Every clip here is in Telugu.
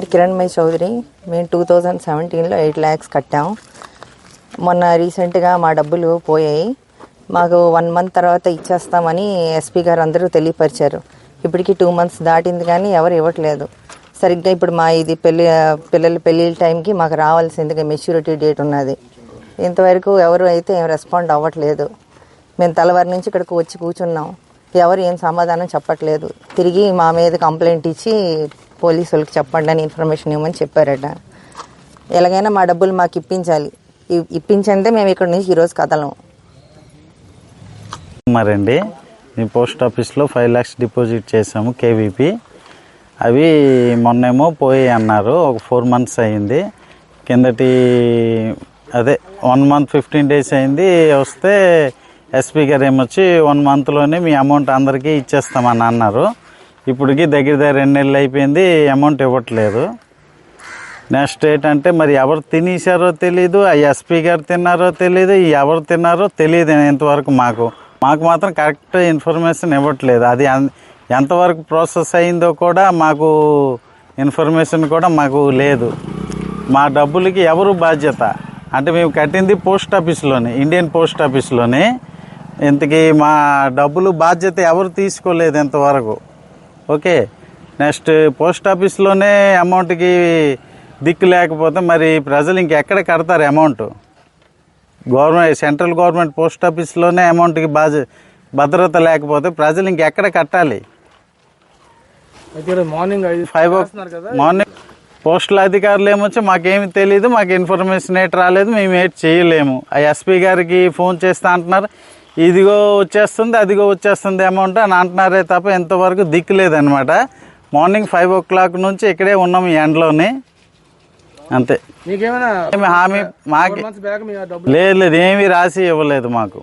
పేరు కిరణ్మయ్ చౌదరి. మేము టూ థౌజండ్ సెవెంటీన్లో ఎయిట్ ల్యాక్స్ కట్టాం. మొన్న రీసెంట్గా మా డబ్బులు పోయాయి. మాకు వన్ మంత్ తర్వాత ఇచ్చేస్తామని ఎస్పీ గారు అందరూ తెలియపరిచారు. ఇప్పటికి టూ మంత్స్ దాటింది కానీ ఎవరు ఇవ్వట్లేదు. సరిగ్గా ఇప్పుడు మా ఇది పెళ్ళి పిల్లల పెళ్ళిళ్ళ టైంకి మాకు రావాల్సిందిగా మెచ్యూరిటీ డేట్ ఉన్నది. ఇంతవరకు ఎవరు అయితే ఏం రెస్పాండ్ అవ్వట్లేదు. మేము తలవారి నుంచి ఇక్కడికి వచ్చి కూర్చున్నాం. ఎవరు ఏం సమాధానం చెప్పట్లేదు. తిరిగి మా మీద కంప్లైంట్ ఇచ్చి పోలీసు వాళ్ళకి చెప్పండి అని ఇన్ఫర్మేషన్ ఇవ్వమని చెప్పారట. ఎలాగైనా మా డబ్బులు మాకు ఇప్పించాలి. ఇ- ఇప్పించంటే మేము ఇక్కడ నుంచి ఈరోజు కదలం. మరండి. మీ పోస్ట్ ఆఫీస్లో ఫైవ్ ల్యాక్స్ డిపాజిట్ చేసాము కేవీపీ. అవి మొన్నేమో పోయి అన్నారు. ఒక ఫోర్ మంత్స్ అయింది. కిందటి అదే వన్ మంత్ ఫిఫ్టీన్ డేస్ అయింది. వస్తే ఎస్పీ గారు ఏమొచ్చి వన్ మంత్లోనే మీ అమౌంట్ అందరికీ ఇచ్చేస్తామని అన్నారు. ఇప్పటికి దగ్గర దగ్గర రెండు నెలలు అయిపోయింది అమౌంట్ ఇవ్వట్లేదు. నెక్స్ట్ ఏంటంటే మరి ఎవరు తినేసారో తెలీదు ఆ ఎస్పీ గారు తిన్నారో తెలీదు ఎవరు తిన్నారో తెలియదు ఇంతవరకు మాకు. మాకు మాత్రం కరెక్ట్ ఇన్ఫర్మేషన్ ఇవ్వట్లేదు. అది ఎంతవరకు ప్రాసెస్ అయిందో కూడా మాకు ఇన్ఫర్మేషన్ కూడా మాకు లేదు. మా డబ్బులకి ఎవరు బాధ్యత? అంటే మేము కట్టింది పోస్ట్ ఆఫీస్లోనే ఇండియన్ పోస్ట్ ఆఫీస్లోనే ఇంతకీ మా డబ్బులు బాధ్యత ఎవరు తీసుకోలేదు ఇంతవరకు? ఓకే. నెక్స్ట్ పోస్ట్ ఆఫీస్లోనే అమౌంట్కి దిక్కు లేకపోతే మరి ప్రజలు ఇంకెక్కడ కడతారు amount? Government central government post ఆఫీస్లోనే అమౌంట్కి బాధ్య భద్రత లేకపోతే ప్రజలు ఇంకెక్కడ కట్టాలి? మార్నింగ్ ఫైవ్ మార్నింగ్ పోస్టుల అధికారులు ఏమొచ్చి మాకేమి తెలియదు మాకు ఇన్ఫర్మేషన్ ఏటి రాలేదు మేము ఏటి చేయలేము. ఆ ఎస్పీ గారికి ఫోన్ చేస్తా అంటున్నారు. ఇదిగో వచ్చేస్తుంది అదిగో వచ్చేస్తుంది అమౌంట్ అని అంటున్నారే తప్ప ఎంతవరకు దిక్కు లేదనమాట మార్నింగ్ ఫైవ్ ఓ క్లాక్ నుంచి ఇక్కడే ఉన్నాం ఈ ఎండలోని. అంతే. హామీ మాకి లేదు లేదు ఏమీ రాసి ఇవ్వలేదు మాకు.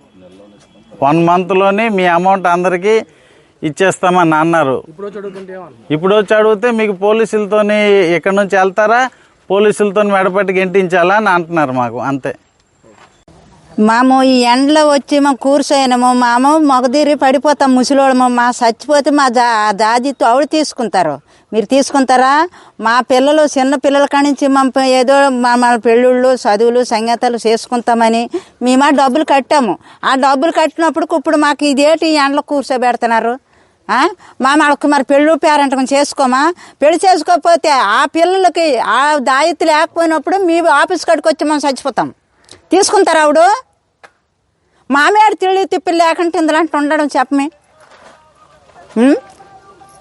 వన్ మంత్లోనే మీ అమౌంట్ అందరికీ ఇచ్చేస్తామని అన్నారు. ఇప్పుడు వచ్చి ఇప్పుడు అడిగితే మీకు పోలీసులతోని ఇక్కడ నుంచి వెళ్తారా? పోలీసులతో మెడపట్టి గెంటించాలా అని అంటున్నారు మాకు అంతే. మాము ఈ ఎండలో వచ్చి మేము కూర్చోయినాము మాము మగదీరి పడిపోతాం ముసలోళ్ళము మా చచ్చిపోతే మా జా జాజి తోడు తీసుకుంటారు. మీరు తీసుకుంటారా? మా పిల్లలు చిన్న పిల్లల కాడి నుంచి మా ఏదో మా మా పెళ్ళిళ్ళు చదువులు సంగీతాలు చేసుకుంటామని మేము ఆ డబ్బులు కట్టాము. ఆ డబ్బులు కట్టినప్పుడు ఇప్పుడు మాకు ఇదేటి ఈ ఎండలో కూర్చోబెడుతున్నారు? మా మనకు మరి పెళ్ళు పేరెంటం చేసుకోమా? పెళ్ళి చేసుకోకపోతే ఆ పిల్లలకి ఆ దాయితీ లేకపోయినప్పుడు మీ ఆఫీస్ కట్టుకొచ్చి వచ్చి మనం చచ్చిపోతాం. తీసుకుంటారా ఆవిడు? మామేడు తిళ్ళి తిప్పి లేకుంటే ఇందులో ఉండడం చెప్పమే.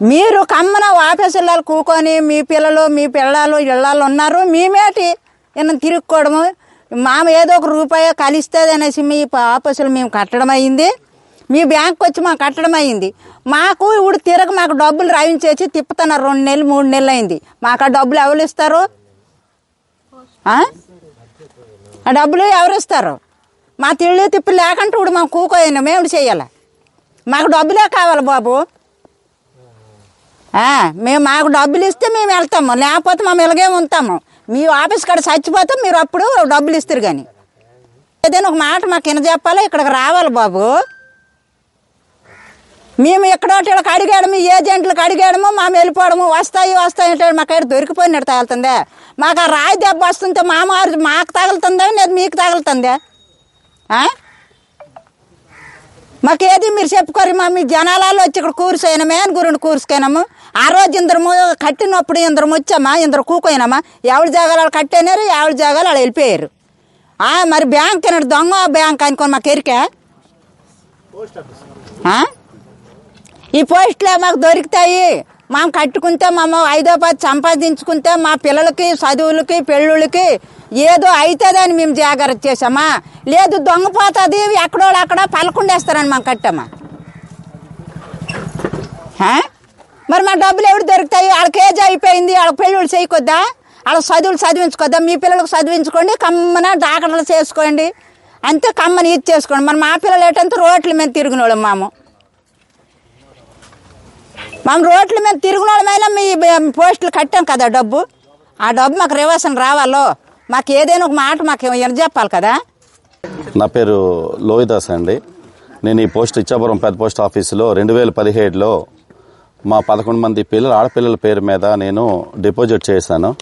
మీరు కమ్మన ఆఫీసుల్లో కూకొని మీ పిల్లలు మీ పిల్లలు ఇళ్ళాలు ఉన్నారు మేమేటి ఈయన తిరుక్కోవడము? మామ ఏదో ఒక రూపాయి కలిస్తుంది అనేసి మీ ఆఫీసులు మేము కట్టడం అయింది. మీ బ్యాంక్ వచ్చి మాకు కట్టడం అయింది. మాకు ఇప్పుడు తిరగ మాకు డబ్బులు రాయించేసి తిప్పుతున్నారు రెండు నెలలు మూడు నెలలు అయింది. మాకు ఆ డబ్బులు ఎవరు ఇస్తారు? ఆ? ఆ డబ్బులు ఎవరు ఇస్తారు? మా తిళ్ళు తిప్పి లేకుంటే ఇప్పుడు మేము కూకోయినా మేము చేయాలి? మాకు డబ్బులే కావాలి బాబు. మేము మాకు డబ్బులు ఇస్తే మేము వెళ్తాము. లేకపోతే మేము ఇలాగే ఉంటాము. మీ ఆఫీస్ కాడ చచ్చిపోతే మీరు అప్పుడు డబ్బులు ఇస్తారు కానీ. ఏదైనా ఒక మాట మాకు ఎన చెప్పాలి? ఇక్కడికి రావాలి బాబు. మేము ఎక్కడోటి వీళ్ళకి అడిగాడము ఏజెంట్లకు అడిగాడము మా వెళ్ళిపోవడము వస్తాయి వస్తాయి అంటే మాకు కాడ దొరికిపోయినట్టు తగులుతుందే. మాకు ఆ రాయి దెబ్బ వస్తుంటే మామారు మాకు తగులుతుందా? లేదు మీకు తగులుతుందా? మాకేది మీరు చెప్పుకోరు మా మీ జనాలలో వచ్చి ఇక్కడ కూర్చోయినామే అని గురుని కూర్చుకోయినాము ఆ రోజు ఇందరము కట్టినప్పుడు ఇందరం వచ్చామా ఇందరు కూకోయినామా ఎవరి జాగాలు వాళ్ళు కట్టేనారు ఎవరి జాగాలు వాళ్ళు వెళ్ళిపోయారు. ఆ, మరి బ్యాంక్ అన్నాడు దొంగ బ్యాంక్ అనుకోని మాకు ఎరికే? ఆ? ఈ పోస్టులే మాకు దొరుకుతాయి. మేము కట్టుకుంటే మేము ఐదో పది సంపాదించుకుంటే మా పిల్లలకి చదువులకి పెళ్ళిళ్ళకి ఏదో అవుతుందని మేము జాగ్రత్త చేసామా లేదు దొంగపోతుంది ఎక్కడో అక్కడ పలకుండేస్తారని మేము కట్టామా? మరి మా డబ్బులు ఎవరు దొరుకుతాయి? వాళ్ళకి ఏజ్ అయిపోయింది వాళ్ళకి పెళ్ళిళ్ళు చేయకొద్దా? వాళ్ళ చదువులు చదివించుకోద్దా? మీ పిల్లలకు చదివించుకోండి కమ్మన డాక్టర్లు చేసుకోండి. అంతే కమ్మని ఇది చేసుకోండి. మరి మా పిల్లలు ఏంటంటే రోడ్ల మీద తిరిగిన వాళ్ళం మాము. మేము రోడ్ల మీద తిరిగిన వాళ్ళమైనా మీ పోస్టులు కట్టాం కదా డబ్బు. ఆ డబ్బు మాకు రివర్సన్ రావాలో. మాకు ఏదైనా ఒక మాట మాకు ఎన చెప్పాలి కదా? నా పేరు లోహిదాస్ అండి. నేను ఈ పోస్ట్ ఇచ్చాపురం పెద్ద పోస్ట్ ఆఫీసులో రెండు వేల పదిహేడులో మా పదకొండు మంది పిల్లలు ఆడపిల్లల పేరు మీద నేను డిపాజిట్ చేశాను.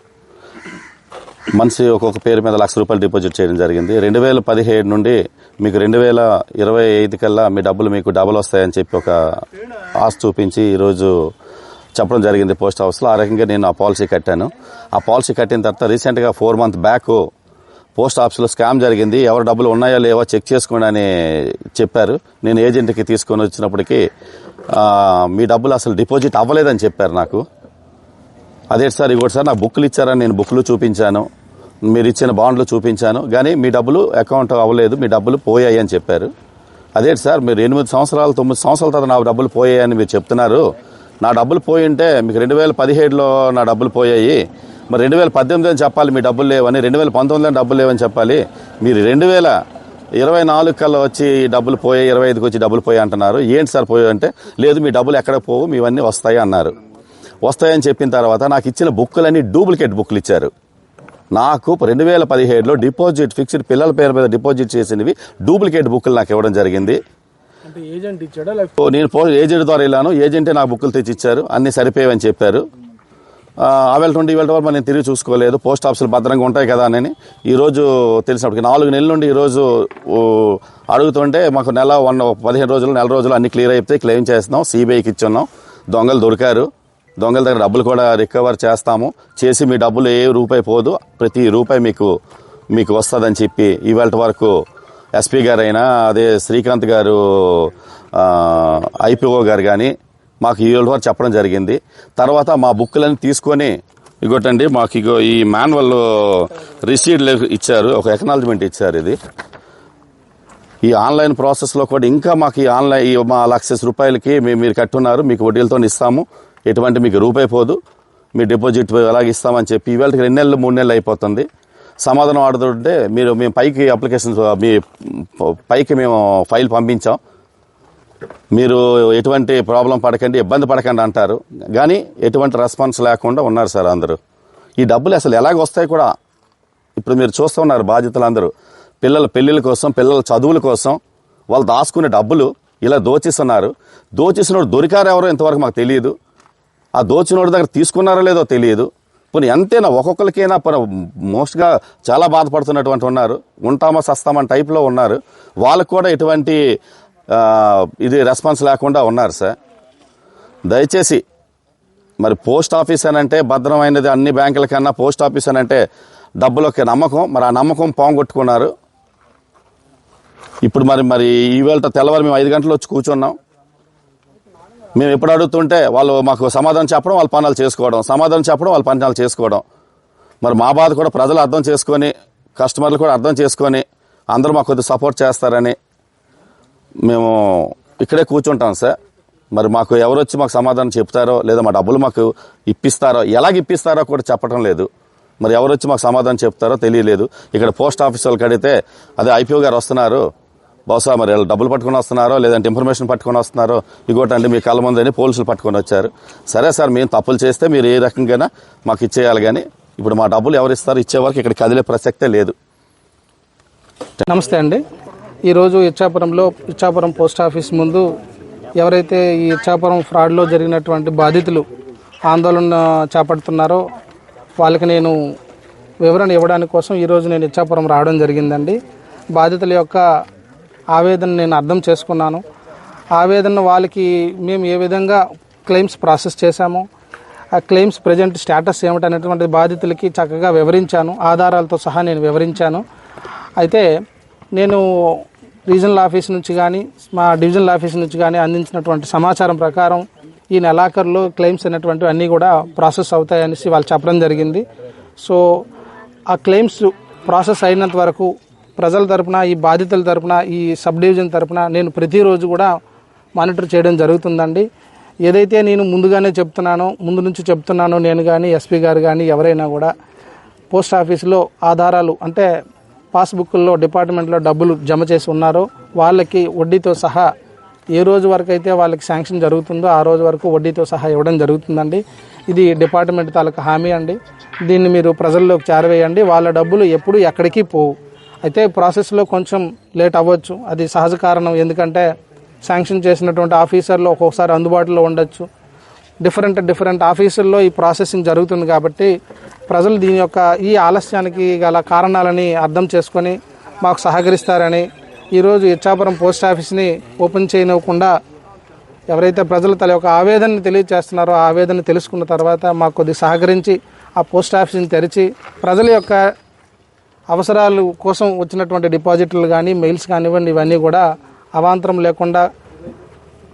మనిషి ఒక్కొక్క పేరు మీద లక్ష రూపాయలు డిపాజిట్ చేయడం జరిగింది. రెండు వేల పదిహేడు నుండి మీకు రెండు వేల ఇరవై ఐదు కల్లా మీ డబ్బులు మీకు డబుల్ వస్తాయని చెప్పి ఒక ఆశ చూపించి ఈరోజు చెప్పడం జరిగింది పోస్ట్ ఆఫీస్లో ఆ రకంగా నేను ఆ పాలసీ కట్టాను. ఆ పాలసీ కట్టిన తర్వాత రీసెంట్గా ఫోర్ మంత్ బ్యాక్ పోస్ట్ ఆఫీస్లో స్కామ్ జరిగింది. ఎవరు డబ్బులు ఉన్నాయో లేవో చెక్ చేసుకోండి అని చెప్పారు. నేను ఏజెంట్కి తీసుకొని వచ్చినప్పటికీ మీ డబ్బులు అసలు డిపాజిట్ అవ్వలేదని చెప్పారు నాకు. అదే సార్ ఇవ్వడు సార్ నా బుక్లు ఇచ్చారని నేను బుక్లు చూపించాను. మీరు ఇచ్చిన బాండ్లు చూపించాను కానీ మీ డబ్బులు అకౌంట్ అవ్వలేదు మీ డబ్బులు పోయాయి అని చెప్పారు. అదే సార్ మీరు ఎనిమిది సంవత్సరాలు తొమ్మిది సంవత్సరాల తర్వాత నా డబ్బులు పోయాయని మీరు చెప్తున్నారు. నా డబ్బులు పోయి ఉంటే మీకు రెండు వేల పదిహేడులో నా డబ్బులు పోయాయి. మరి రెండు వేల పద్దెనిమిది అని చెప్పాలి మీ డబ్బులు లేవని రెండు వేల పంతొమ్మిదిలో డబ్బులు లేవని చెప్పాలి. మీరు రెండు వేల ఇరవై నాలుగు కల్లా వచ్చి డబ్బులు పోయాయి ఇరవై ఐదుకి వచ్చి డబ్బులు పోయాయి అంటున్నారు. ఏంటి సార్ పోయాయి అంటే లేదు మీ డబ్బులు ఎక్కడ పోవు మీవన్నీ వస్తాయి అన్నారు. వస్తాయని చెప్పిన తర్వాత నాకు ఇచ్చిన బుక్కులన్నీ డూప్లికేట్ బుక్లు ఇచ్చారు. నాకు రెండు వేల పదిహేడులో డిపాజిట్ ఫిక్స్డ్ పిల్లల పేరు మీద డిపాజిట్ చేసినవి డూప్లికేట్ బుక్కులు నాకు ఇవ్వడం జరిగింది. నేను ఏజెంట్ ద్వారా వెళ్ళాను. ఏజెంటే నా బుక్కులు తెచ్చి ఇచ్చారు. అన్ని సరిపోయావని చెప్పారు. ఆవేళ ట్వంటీ ఈవేళ వరకు నేను తిరిగి చూసుకోలేదు. పోస్ట్ ఆఫీసులు భద్రంగా ఉంటాయి కదా అని ఈ రోజు తెలిసినప్పటికి నాలుగు నెలల నుండి ఈ రోజు ఓ, అడుగుతుంటే మాకు నెల వన్ పదిహేను రోజులు నెల రోజులు అన్ని క్లియర్ అయిపోతే క్లెయిమ్ చేస్తున్నాం. సిబిఐకి ఇచ్చున్నాం. దొంగలు దొరికారు. దొంగల దగ్గర డబ్బులు కూడా రికవర్ చేస్తాము. చేసి మీ డబ్బులు ఏ రూపాయి పోదు. ప్రతి రూపాయి మీకు మీకు వస్తుందని చెప్పి ఇవాళ వరకు ఎస్పీ గారైనా అదే శ్రీకాంత్ గారు ఐపీఓ గారు కానీ మాకు ఈ వరకు చెప్పడం జరిగింది. తర్వాత మా బుక్లన్నీ తీసుకొని ఇగోటండి మాకు ఇగో ఈ మాన్యువల్ రిసీడ్ ఇచ్చారు. ఒక ఎకనాలజ్మెంట్ ఇచ్చారు ఇది. ఈ ఆన్లైన్ ప్రాసెస్లో కూడా ఇంకా మాకు ఈ ఆన్లైన్ మా లక్ష రూపాయలకి మేము మీరు కట్టున్నారు. మీకు వడ్డీలతో ఇస్తాము. ఎటువంటి మీకు రూపాయి పోదు. మీ డిపాజిట్ ఎలాగ ఇస్తామని చెప్పి ఇవాళ రెండు నెలలు మూడు నెలలు అయిపోతుంది. సమాధానం ఆడుతుంటే మీరు మేము పైకి అప్లికేషన్ మీ పైకి మేము ఫైల్ పంపించాం. మీరు ఎటువంటి ప్రాబ్లం పడకండి ఇబ్బంది పడకండి అంటారు. కానీ ఎటువంటి రెస్పాన్స్ లేకుండా ఉన్నారు సార్ అందరూ. ఈ డబ్బులు అసలు ఎలాగ వస్తాయి కూడా? ఇప్పుడు మీరు చూస్తూ ఉన్నారు బాధ్యతలందరూ పిల్లల పెళ్ళిళ్ళ కోసం పిల్లల చదువుల కోసం వాళ్ళు దాచుకునే డబ్బులు ఇలా దోచిస్తున్నారు. దోచేసినోడు దొరికారు ఎవరో ఇంతవరకు మాకు తెలియదు. ఆ దోచినోడి దగ్గర తీసుకున్నారో లేదో తెలియదు. పోనీ ఎంతైనా ఒక్కొక్కరికైనా మోస్ట్గా చాలా బాధపడుతున్నటువంటి ఉన్నారు. ఉంటామా సస్తామని టైప్లో ఉన్నారు. వాళ్ళకు కూడా ఎటువంటి ఇది రెస్పాన్స్ లేకుండా ఉన్నారు సార్. దయచేసి మరి పోస్ట్ ఆఫీస్ అని అంటే భద్రమైనది అన్ని బ్యాంకుల కన్నా పోస్ట్ ఆఫీస్ అని అంటే డబ్బులకి నమ్మకం. మరి ఆ నమ్మకం పోంగొట్టుకున్నారు ఇప్పుడు మరి మరి ఈవేళ తెల్లవారు మేము ఐదు గంటలు వచ్చి కూర్చున్నాం. మేము ఎప్పుడు అడుగుతుంటే వాళ్ళు మాకు సమాధానం చెప్పడం వాళ్ళ పనులు చేసుకోవడం సమాధానం చెప్పడం వాళ్ళ పనులు చేసుకోవడం. మరి మా బాధ కూడా ప్రజలు అర్థం చేసుకొని కస్టమర్లు కూడా అర్థం చేసుకొని అందరూ మాకు కొద్దిగా సపోర్ట్ చేస్తారని మేము ఇక్కడే కూర్చుంటాం సార్. మరి మాకు ఎవరు వచ్చి మాకు సమాధానం చెప్తారో లేదా మా డబ్బులు మాకు ఇప్పిస్తారో ఎలాగ ఇప్పిస్తారో కూడా చెప్పడం లేదు. మరి ఎవరు వచ్చి మాకు సమాధానం చెప్తారో తెలియలేదు. ఇక్కడ పోస్ట్ ఆఫీస్ వాళ్ళకి అడిగితే అదే ఐపీఓ గారు వస్తున్నారు బహుశా మరి వాళ్ళు డబ్బులు పట్టుకొని వస్తున్నారో లేదంటే ఇన్ఫర్మేషన్ పట్టుకొని వస్తున్నారో ఇగోటండి మీ కళ్ళ ముందని పోలీసులు పట్టుకొని వచ్చారు. సరే సార్ మేము తప్పులు చేస్తే మీరు ఏ రకంగా మాకు ఇచ్చేయాలి కానీ ఇప్పుడు మా డబ్బులు ఎవరు ఇస్తారు? ఇచ్చేవారికి ఇక్కడ కదిలే ప్రసక్తే లేదు. నమస్తే అండి. ఈరోజు ఇచ్చాపురంలో ఇచ్చాపురం పోస్ట్ ఆఫీస్ ముందు ఎవరైతే ఈ ఇచ్చాపురం ఫ్రాడ్లో జరిగినటువంటి బాధితులు ఆందోళన చేపడుతున్నారో వాళ్ళకి నేను వివరణ ఇవ్వడానికి కోసం ఈరోజు నేను ఇచ్చాపురం రావడం జరిగిందండి. బాధితుల యొక్క ఆవేదన నేను అర్థం చేసుకున్నాను. ఆవేదన వాళ్ళకి మేము ఏ విధంగా క్లెయిమ్స్ ప్రాసెస్ చేశామో ఆ క్లెయిమ్స్ ప్రజెంట్ స్టేటస్ ఏమిటనేటువంటి బాధితులకి చక్కగా వివరించాను. ఆధారాలతో సహా నేను వివరించాను. అయితే నేను రీజనల్ ఆఫీస్ నుంచి కానీ మా డివిజనల్ ఆఫీస్ నుంచి కానీ అందించినటువంటి సమాచారం ప్రకారం ఈ నెలాఖరులో క్లెయిమ్స్ అనేటువంటివి అన్నీ కూడా ప్రాసెస్ అవుతాయనేసి వాళ్ళు చెప్పడం జరిగింది. సో ఆ క్లెయిమ్స్ ప్రాసెస్ అయినంత వరకు ప్రజల తరపున ఈ బాధితుల తరపున ఈ సబ్ డివిజన్ తరపున నేను ప్రతిరోజు కూడా మానిటర్ చేయడం జరుగుతుందండి. ఏదైతే నేను ముందుగానే చెప్తున్నానో ముందు నుంచి చెప్తున్నానో నేను కానీ ఎస్పీ గారు కానీ ఎవరైనా కూడా పోస్ట్ ఆఫీసులో ఆధారాలు అంటే పాస్బుక్ల్లో డిపార్ట్మెంట్లో డబ్బులు జమ చేసి ఉన్నారో వాళ్ళకి వడ్డీతో సహా ఏ రోజు వరకు అయితే వాళ్ళకి శాంక్షన్ జరుగుతుందో ఆ రోజు వరకు వడ్డీతో సహా ఇవ్వడం జరుగుతుందండి. ఇది డిపార్ట్మెంట్ తాలూకా హామీ అండి. దీన్ని మీరు ప్రజల్లోకి చేరవేయండి. వాళ్ళ డబ్బులు ఎప్పుడు ఎక్కడికి పోవు. అయితే ప్రాసెస్లో కొంచెం లేట్ అవ్వచ్చు. అది సహజ కారణం. ఎందుకంటే శాంక్షన్ చేసినటువంటి ఆఫీసర్లు ఒక్కొక్కసారి అందుబాటులో ఉండొచ్చు. డిఫరెంట్ డిఫరెంట్ ఆఫీసుల్లో ఈ ప్రాసెసింగ్ జరుగుతుంది కాబట్టి ప్రజలు దీని యొక్క ఈ ఆలస్యానికి గల కారణాలని అర్థం చేసుకొని మాకు సహకరిస్తారని ఈరోజు ఇచ్చాపురం పోస్ట్ ఆఫీస్ని ఓపెన్ చేయనివ్వకుండా ఎవరైతే ప్రజలు తల యొక్క ఆవేదనని తెలియజేస్తున్నారో ఆ ఆవేదన తెలుసుకున్న తర్వాత మాకు కొద్దిగా సహకరించి ఆ పోస్ట్ ఆఫీస్ని తెరిచి ప్రజల యొక్క అవసరాలు కోసం వచ్చినటువంటి డిపాజిట్లు కానీ మెయిల్స్ కానివ్వండి ఇవన్నీ కూడా అవాంతరం లేకుండా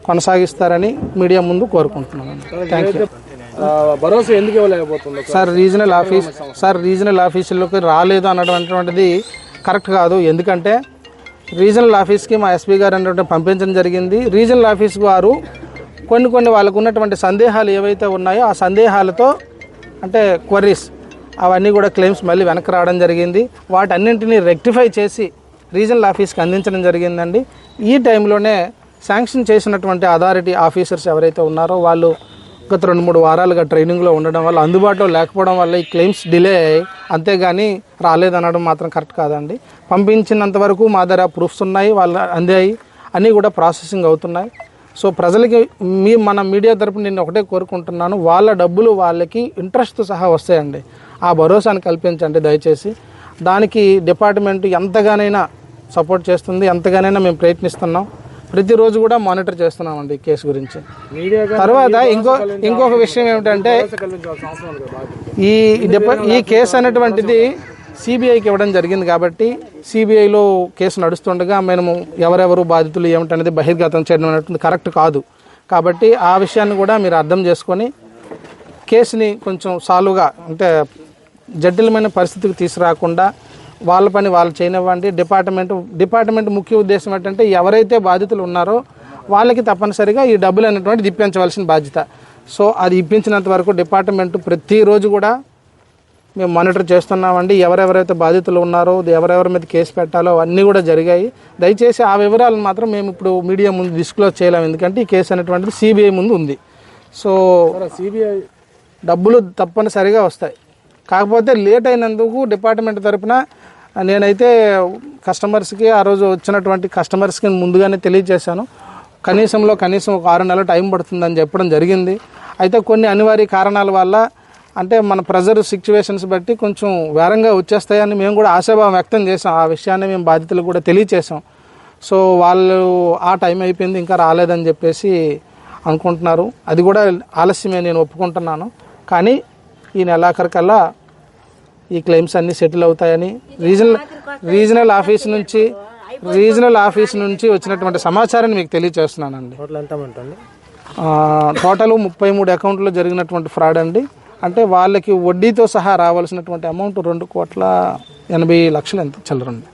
కొనసాగిస్తారని మీడియా ముందు కోరుకుంటున్నాను. థ్యాంక్ యూ భరోసా ఎందుకు ఇవ్వలేకపోతుంది sir regional office sir regional ఆఫీసులోకి రాలేదు అనటువంటిది కరెక్ట్ కాదు. ఎందుకంటే రీజనల్ ఆఫీస్కి మా ఎస్పీ గారు అనేటువంటి పంపించడం జరిగింది. రీజనల్ ఆఫీస్ వారు కొన్ని కొన్ని వాళ్ళకు ఉన్నటువంటి సందేహాలు ఏవైతే ఉన్నాయో ఆ సందేహాలతో అంటే క్వరీస్ అవన్నీ కూడా క్లెయిమ్స్ మళ్ళీ వెనక్కి రావడం జరిగింది. వాటన్నింటినీ రెక్టిఫై చేసి రీజనల్ ఆఫీస్కి అందించడం జరిగిందండి. ఈ టైంలోనే శాంక్షన్ చేసినటువంటి అథారిటీ ఆఫీసర్స్ ఎవరైతే ఉన్నారో వాళ్ళు గత రెండు మూడు వారాలుగా ట్రైనింగ్లో ఉండడం వల్ల అందుబాటులో లేకపోవడం వల్ల ఈ క్లెయిమ్స్ డిలే అయ్యాయి. అంతేగాని రాలేదనడం మాత్రం కరెక్ట్ కాదండి. పంపించినంత వరకు మా దగ్గర ప్రూఫ్స్ ఉన్నాయి వాళ్ళు అందాయి అన్నీ కూడా ప్రాసెసింగ్ అవుతున్నాయి. సో ప్రజలకి మీ మన మీడియా తరపున నేను ఒకటే కోరుకుంటున్నాను వాళ్ళ డబ్బులు వాళ్ళకి ఇంట్రెస్ట్తో సహా వస్తాయండి. ఆ భరోసాను కల్పించండి దయచేసి. దానికి డిపార్ట్మెంట్ ఎంతగానైనా సపోర్ట్ చేస్తుంది ఎంతగానైనా మేము ప్రయత్నిస్తున్నాం. ప్రతిరోజు కూడా మానిటర్ చేస్తున్నామండి ఈ కేసు గురించి. తర్వాత ఇంకో ఇంకొక విషయం ఏమిటంటే ఈ డిపా ఈ కేసు అనేటువంటిది సిబిఐకి ఇవ్వడం జరిగింది కాబట్టి సిబిఐలో కేసు నడుస్తుండగా మేము ఎవరెవరు బాధితులు ఏమిటనేది బహిర్గతం చేయడం అనేటువంటి కరెక్ట్ కాదు. కాబట్టి ఆ విషయాన్ని కూడా మీరు అర్థం చేసుకొని కేసుని కొంచెం సాలుగా అంటే జటిలమైన పరిస్థితికి తీసుకురాకుండా వాళ్ళ పని వాళ్ళు చేయనివ్వండి. డిపార్ట్మెంట్ డిపార్ట్మెంట్ ముఖ్య ఉద్దేశం ఏంటంటే ఎవరైతే బాధితులు ఉన్నారో వాళ్ళకి తప్పనిసరిగా ఈ డబ్బులు అనేటువంటి ఇప్పించవలసిన బాధ్యత. సో అది ఇప్పించినంత వరకు డిపార్ట్మెంట్ ప్రతిరోజు కూడా మేము మానిటర్ చేస్తున్నామండి. ఎవరెవరైతే బాధితులు ఉన్నారో ఎవరెవరి మీద కేసు పెట్టాలో అన్నీ కూడా జరిగాయి. దయచేసి ఆ వివరాలను మాత్రం మేము ఇప్పుడు మీడియా ముందు డిస్క్లోజ్ చేయలేము. ఎందుకంటే ఈ కేసు అనేటువంటిది సిబిఐ ముందు ఉంది. సో సిబిఐ డబ్బులు తప్పనిసరిగా వస్తాయి. కాకపోతే లేట్ అయినందుకు డిపార్ట్మెంట్ తరపున నేనైతే కస్టమర్స్కి ఆ రోజు వచ్చినటువంటి కస్టమర్స్కి ముందుగానే తెలియజేశాను. కనీసంలో కనీసం ఒక ఆరు నెలలు టైం పడుతుందని చెప్పడం జరిగింది. అయితే కొన్ని అనివార్య కారణాల వల్ల అంటే మన ప్రెజర్ సిచ్యువేషన్స్ బట్టి కొంచెం వేరంగా వచ్చేస్తాయని మేము కూడా ఆశాభావం వ్యక్తం చేసాం ఆ విషయాన్ని మేము బాధ్యతలు కూడా తెలియచేసాం సో వాళ్ళు ఆ టైం అయిపోయింది ఇంకా రాలేదని చెప్పేసి అనుకుంటున్నారు. అది కూడా ఆలస్యమే నేను ఒప్పుకుంటున్నాను. కానీ ఈ నెలాఖరికల్లా ఈ క్లెయిమ్స్ అన్నీ సెటిల్ అవుతాయని రీజనల్ రీజనల్ ఆఫీస్ నుంచి రీజనల్ ఆఫీస్ నుంచి వచ్చినటువంటి సమాచారాన్ని మీకు తెలియజేస్తున్నానండి టోటల్ ఆ, టోటల్ ముప్పై మూడు అకౌంట్లో జరిగినటువంటి ఫ్రాడ్ అండి. అంటే వాళ్ళకి వడ్డీతో సహా రావాల్సినటువంటి అమౌంట్ రెండు కోట్ల ఎనభై లక్షలు ఎంత చిల్లరండి